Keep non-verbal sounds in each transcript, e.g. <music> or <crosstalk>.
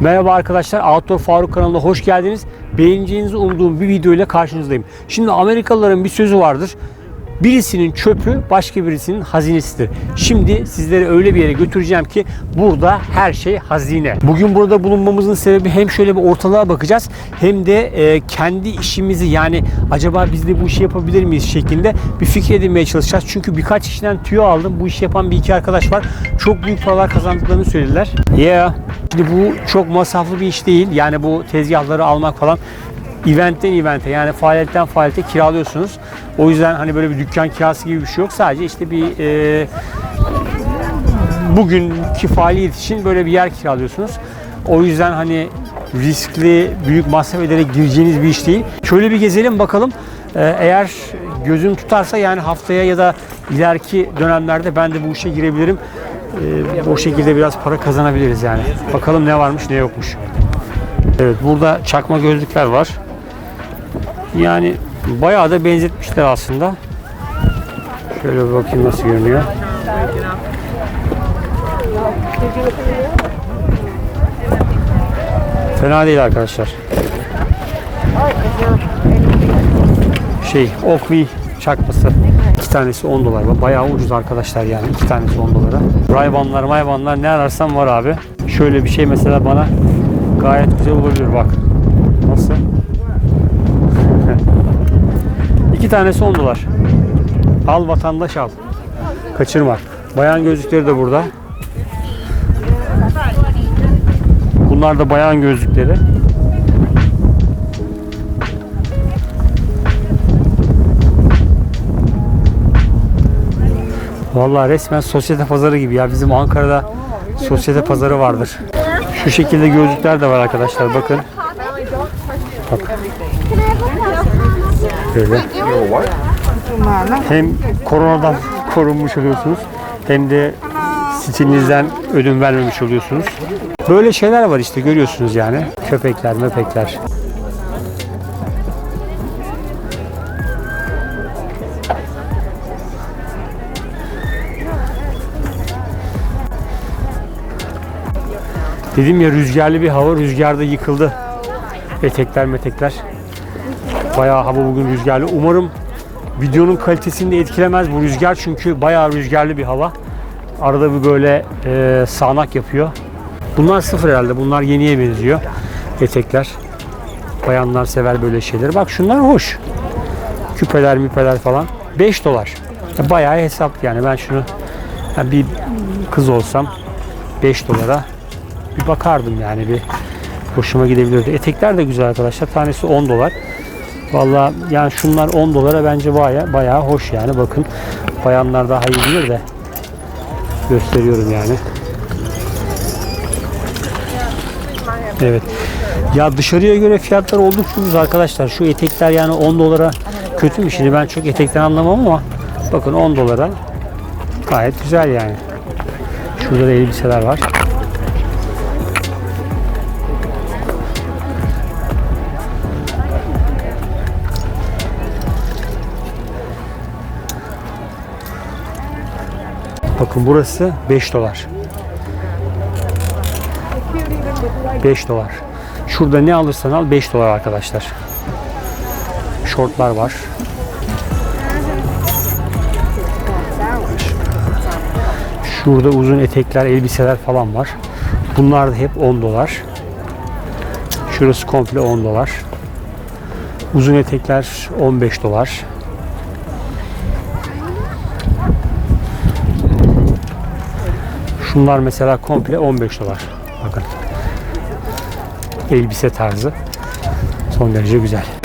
Merhaba arkadaşlar, Outdoor Faruk kanalına hoş geldiniz. Beğeneceğinizi umduğum bir video ile karşınızdayım. Şimdi Amerikalıların bir sözü vardır. Birisinin çöpü başka birisinin hazinesidir. Şimdi sizleri öyle bir yere götüreceğim ki burada her şey hazine. Bugün burada bulunmamızın sebebi hem şöyle bir ortalığa bakacağız hem de e, kendi işimizi yani acaba biz de bu işi yapabilir miyiz şeklinde bir fikir edinmeye çalışacağız. Çünkü birkaç kişiden tüyo aldım. Bu işi yapan bir iki arkadaş var. Çok büyük paralar kazandıklarını söylediler. Yeah. Şimdi bu çok masraflı bir iş değil. Yani bu tezgahları almak falan eventten evente yani faaliyetten faaliyete kiralıyorsunuz. O yüzden hani böyle bir dükkan kirası gibi bir şey yok. Sadece işte bir e, bugünkü faaliyet için böyle bir yer kiralıyorsunuz. O yüzden hani riskli, büyük masraf ederek gireceğiniz bir iş değil. Şöyle bir gezelim bakalım. Ee, eğer gözüm tutarsa yani haftaya ya da ileriki dönemlerde ben de bu işe girebilirim. Ee, o şekilde biraz para kazanabiliriz yani. Bakalım ne varmış ne yokmuş. Evet burada çakma gözlükler var. Yani bayağı da benzetmişler aslında. Şöyle bir bakayım nasıl görünüyor. Fena değil arkadaşlar. Şey, Oakley çakması. İki tanesi 10 dolar. Bayağı ucuz arkadaşlar yani. iki tanesi 10 dolara. Raybanlar, maybanlar ne ararsan var abi. Şöyle bir şey mesela bana gayet güzel olabilir bak. Nasıl? <laughs> İki tanesi 10 dolar. Al vatandaş al. Kaçırma. Bayan gözlükleri de burada. Bunlar da bayan gözlükleri. Vallahi resmen sosyete pazarı gibi ya. Bizim Ankara'da sosyete pazarı vardır. Şu şekilde gözlükler de var arkadaşlar. Bakın. Bak. Böyle. Hem koronadan <laughs> korunmuş oluyorsunuz hem de stilinizden ödün vermemiş oluyorsunuz. Böyle şeyler var işte görüyorsunuz yani. Köpekler, mepekler. Dedim ya rüzgarlı bir hava, rüzgarda yıkıldı. Etekler metekler. Bayağı hava bugün rüzgarlı. Umarım videonun kalitesini de etkilemez bu rüzgar çünkü bayağı rüzgarlı bir hava. Arada bir böyle e, sağanak yapıyor. Bunlar sıfır herhalde. Bunlar yeniye benziyor. Etekler. Bayanlar sever böyle şeyleri. Bak şunlar hoş. Küpeler, müpeler falan. 5 dolar. Ya Bayağı hesap yani. Ben şunu yani bir kız olsam 5 dolara bir bakardım yani bir hoşuma gidebilirdi. Etekler de güzel arkadaşlar. Tanesi 10 dolar. Vallahi yani şunlar 10 dolara bence baya bayağı hoş yani. Bakın bayanlar daha iyi bilir de gösteriyorum yani. Evet. Ya dışarıya göre fiyatlar oldukça ucuz arkadaşlar. Şu etekler yani 10 dolara kötü mü? Şimdi ben çok etekten anlamam ama bakın 10 dolara gayet güzel yani. Şurada da elbiseler var. Bakın burası 5 dolar. 5 dolar. Şurada ne alırsan al 5 dolar arkadaşlar. Şortlar var. Şurada uzun etekler, elbiseler falan var. Bunlar da hep 10 dolar. Şurası komple 10 dolar. Uzun etekler 15 dolar. Şunlar mesela komple 15 dolar. Bakın. Elbise tarzı. Son derece güzel.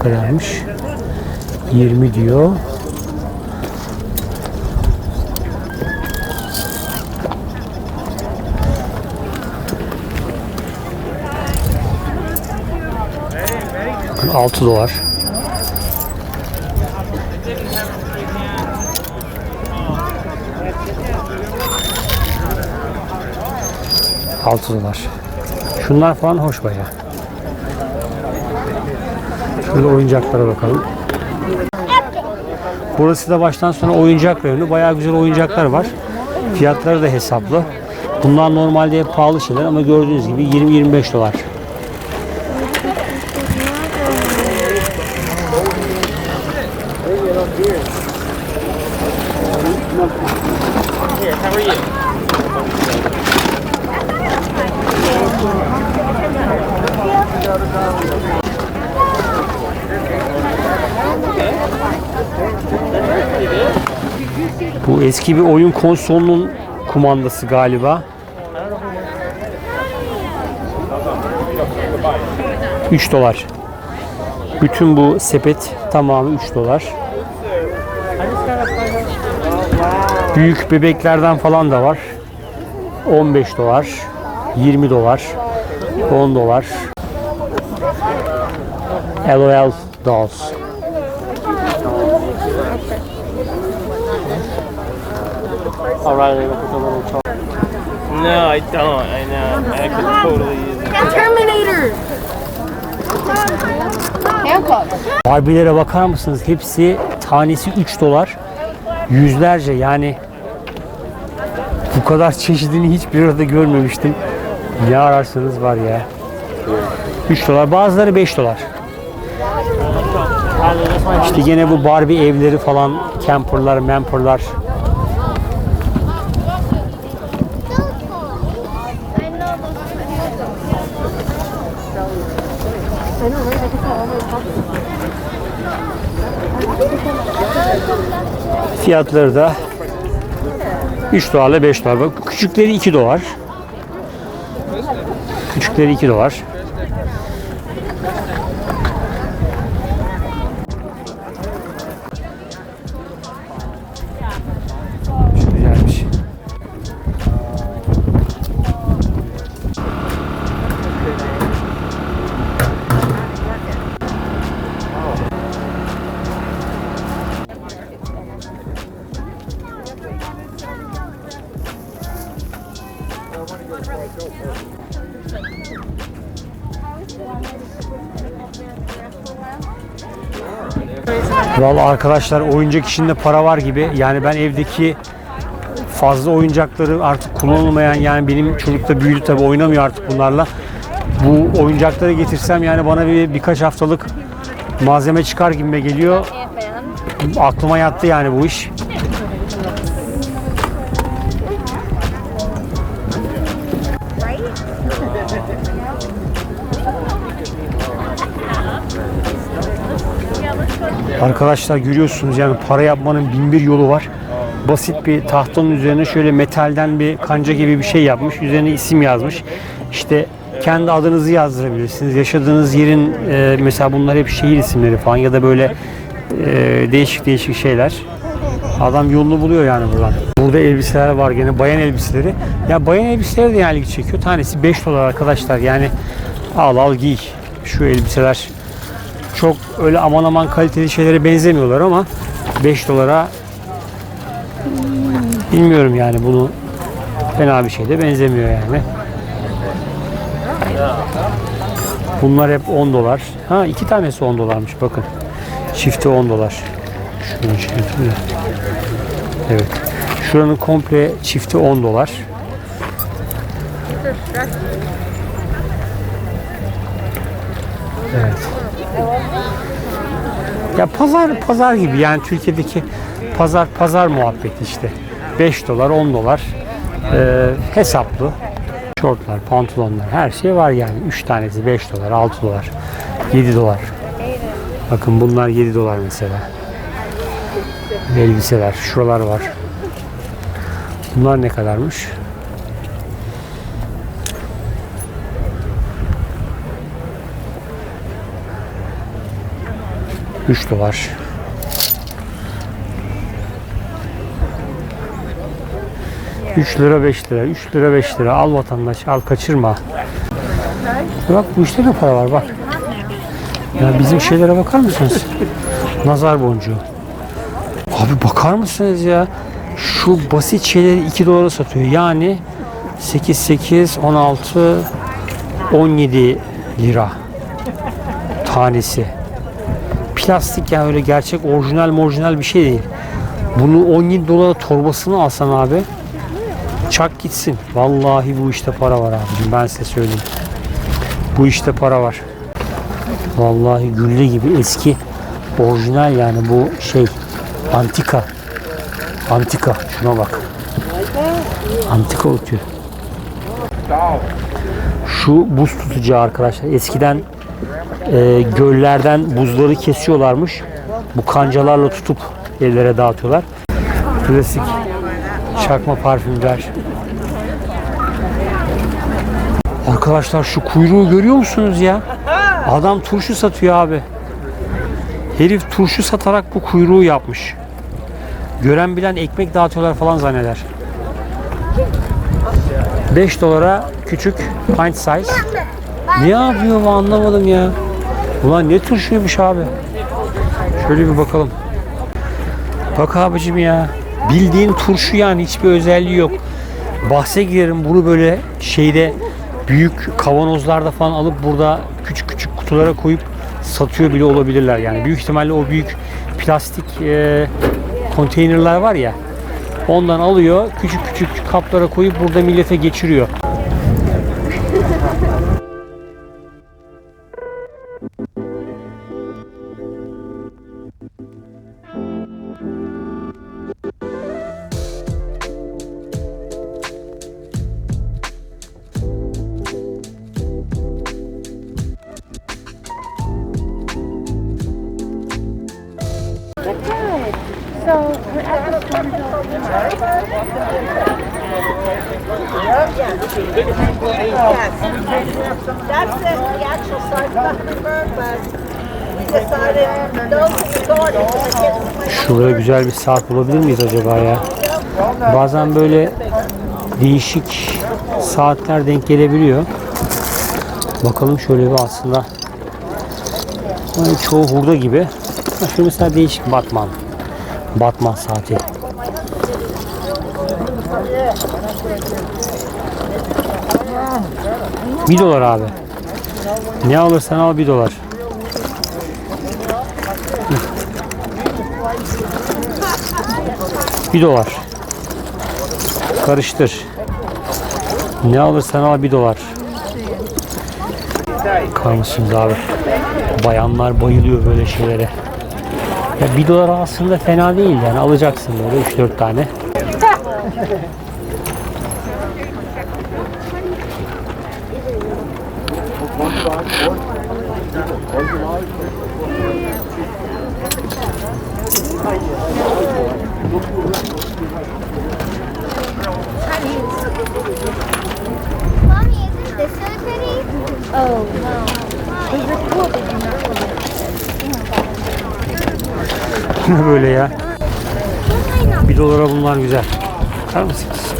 kadarmış? 20 diyor. Altı dolar. Altı dolar. Şunlar falan hoş bayağı. Şöyle oyuncaklara bakalım. Burası da baştan sona oyuncak reyonu. Bayağı güzel oyuncaklar var. Fiyatları da hesaplı. Bunlar normalde pahalı şeyler ama gördüğünüz gibi 20-25 dolar. Bu eski bir oyun konsolunun kumandası galiba. 3 dolar. Bütün bu sepet tamamı 3 dolar. Büyük bebeklerden falan da var. 15 dolar, 20 dolar, 10 dolar. LOL Dolls. O'Reilly with the little top. No, I don't. I know. I could totally use it. Terminator. Barbie'lere bakar mısınız? Hepsi tanesi 3 dolar. Yüzlerce yani bu kadar çeşidini hiçbir arada görmemiştim. Ne ararsanız var ya. 3 dolar. Bazıları 5 dolar. İşte gene bu Barbie evleri falan, camperlar, memperlar. Fiyatları da 3 dolarla 5 dolar. Küçükleri 2 dolar. Küçükleri 2 dolar. Vallahi arkadaşlar oyuncak işinde para var gibi. Yani ben evdeki fazla oyuncakları artık kullanılmayan yani benim çocuk da büyüdü tabi oynamıyor artık bunlarla. Bu oyuncakları getirsem yani bana bir birkaç haftalık malzeme çıkar gibime geliyor. Aklıma yattı yani bu iş. Arkadaşlar görüyorsunuz yani para yapmanın bin bir yolu var. Basit bir tahtanın üzerine şöyle metalden bir kanca gibi bir şey yapmış. Üzerine isim yazmış. İşte kendi adınızı yazdırabilirsiniz. Yaşadığınız yerin e, mesela bunlar hep şehir isimleri falan ya da böyle e, değişik değişik şeyler. Adam yolunu buluyor yani buradan. Burada elbiseler var gene bayan elbiseleri. Ya bayan elbiseleri de yani çekiyor. Tanesi 5 dolar arkadaşlar. Yani al al giy. Şu elbiseler çok öyle aman aman kaliteli şeylere benzemiyorlar ama 5 dolara bilmiyorum yani bunu fena bir şey de benzemiyor yani. Bunlar hep 10 dolar. Ha iki tanesi 10 dolarmış bakın. Çifti 10 dolar. Şunu yapayım da. Evet. Şuranın komple çifti 10 dolar. Evet. Ya pazar pazar gibi yani Türkiye'deki pazar pazar muhabbeti işte. 5 dolar 10 dolar Ee, hesaplı. Şortlar, pantolonlar her şey var yani. 3 tanesi 5 dolar, 6 dolar, 7 dolar. Bakın bunlar 7 dolar mesela. Elbiseler, şuralar var. Bunlar ne kadarmış? Üç dolar. Üç lira beş lira. Üç lira beş lira. Al vatandaş al kaçırma. Bak bu işte ne para var bak. Ya bizim şeylere bakar mısınız? Nazar boncuğu. Abi bakar mısınız ya? Şu basit şeyleri 2 dolara satıyor. Yani 8, 8, 16, 17 lira tanesi. Plastik yani öyle gerçek orijinal orijinal bir şey değil. Bunu 17 dolara torbasını alsan abi çak gitsin. Vallahi bu işte para var abicim ben size söyleyeyim. Bu işte para var. Vallahi gülle gibi eski orijinal yani bu şey antika. Antika şuna bak. Antika ütü. Şu buz tutacağı arkadaşlar. Eskiden e, göllerden buzları kesiyorlarmış. Bu kancalarla tutup ellere dağıtıyorlar. Klasik çakma parfümler. Arkadaşlar şu kuyruğu görüyor musunuz ya? Adam turşu satıyor abi. Herif turşu satarak bu kuyruğu yapmış. Gören bilen ekmek dağıtıyorlar falan zanneder. 5 dolara küçük pint size. Ne yapıyor bu anlamadım ya. Ulan ne turşuymuş abi. Şöyle bir bakalım. Bak abicim ya. Bildiğin turşu yani hiçbir özelliği yok. Bahse girerim bunu böyle şeyde büyük kavanozlarda falan alıp burada küçük küçük kutulara koyup satıyor bile olabilirler. Yani büyük ihtimalle o büyük plastik e, konteynerler var ya ondan alıyor küçük küçük kaplara koyup burada millete geçiriyor. Şurada güzel bir saat bulabilir miyiz acaba ya? Bazen böyle değişik saatler denk gelebiliyor. Bakalım şöyle bir aslında. Yani çoğu hurda gibi. Şu mesela değişik Batman. Batman saati. Bir dolar abi. Ne alırsan al bir dolar. Bir dolar. Karıştır. Ne alırsan al bir dolar. Bakar abi? Bayanlar bayılıyor böyle şeylere. Ya bir dolar aslında fena değil yani alacaksın böyle 3-4 tane. Mommy, isn't this really pretty? Oh, no. These are cool, but you're not Ne böyle ya? Bir dolara bunlar güzel. Bakar mısınız?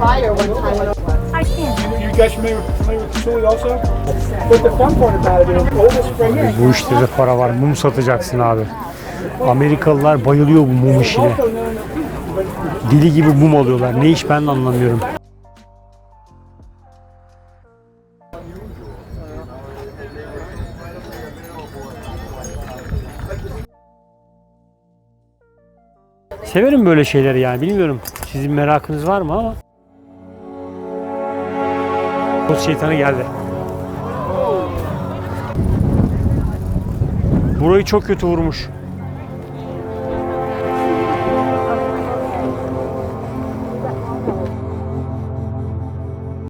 Fire one time. I can't. You guys familiar, familiar with chili also? But the fun part about it is all this here. Bu işte de para var. Mum satacaksın abi. Amerikalılar bayılıyor bu mum işine. Deli gibi mum alıyorlar. Ne iş ben de anlamıyorum. Severim böyle şeyleri yani bilmiyorum. Sizin merakınız var mı ama. Toz şeytanı geldi. Burayı çok kötü vurmuş.